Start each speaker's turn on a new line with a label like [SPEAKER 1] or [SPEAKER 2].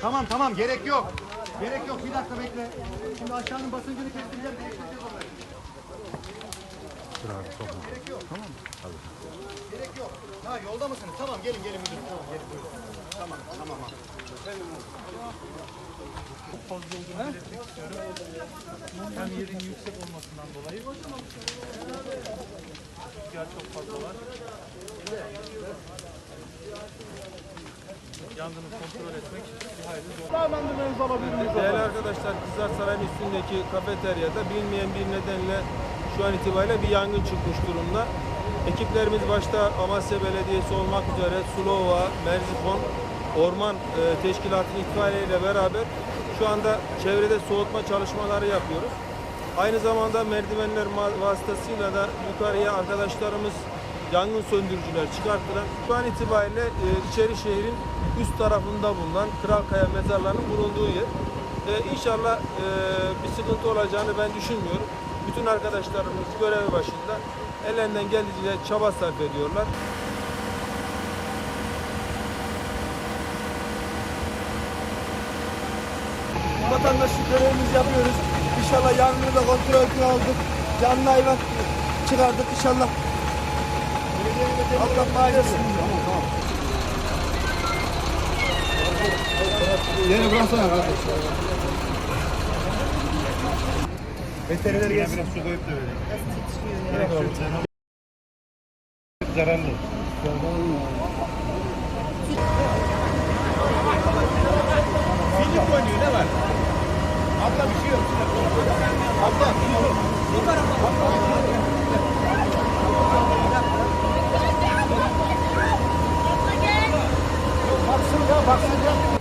[SPEAKER 1] Tamam tamam gerek yok. Gerek yok bir dakika bekle. Şimdi aşağının basıncını kestireceğim. değiştireceğiz orayı. Gerek yok. Tamam? Gerek yok. Ha yolda mısınız? Tamam gelin gelin müdürüm. Tamam gelin. Tamam tamam. tamam.
[SPEAKER 2] fazla olduğunu belirtmek. Hem yerin yüksek olmasından dolayı. Rüzgar çok fazla var. Yangını kontrol etmek bir hayli zor.
[SPEAKER 3] Değerli arkadaşlar Kızlar Sarayı'nın üstündeki kafeteryada bilinmeyen bir nedenle şu an itibariyle bir yangın çıkmış durumda. Ekiplerimiz başta Amasya Belediyesi olmak üzere Sulova, Merzifon, Orman e, Teşkilatı'nın itfaiye beraber şu anda çevrede soğutma çalışmaları yapıyoruz. Aynı zamanda merdivenler vasıtasıyla da yukarıya arkadaşlarımız yangın söndürücüler çıkarttılar. Şu an itibariyle e, içeri şehrin üst tarafında bulunan Kralkaya mezarlarının bulunduğu yer. E, inşallah e, bir sıkıntı olacağını ben düşünmüyorum. Bütün arkadaşlarımız görev başında ellerinden geldiğince çaba sarf ediyorlar.
[SPEAKER 4] vatandaşlık görevimizi yapıyoruz. İnşallah yangını da kontrol altına aldık. Canlı hayvan çıkardık inşallah. Allah bağışlasın.
[SPEAKER 1] Yeni bıraksana kardeş. Veteriner gelsin.
[SPEAKER 5] Biraz su koyup da verelim. Zararlı.
[SPEAKER 1] Film oynuyor ne var? Abla bir şey yok. Abla bir şey yok. Baksın ya baksın ya.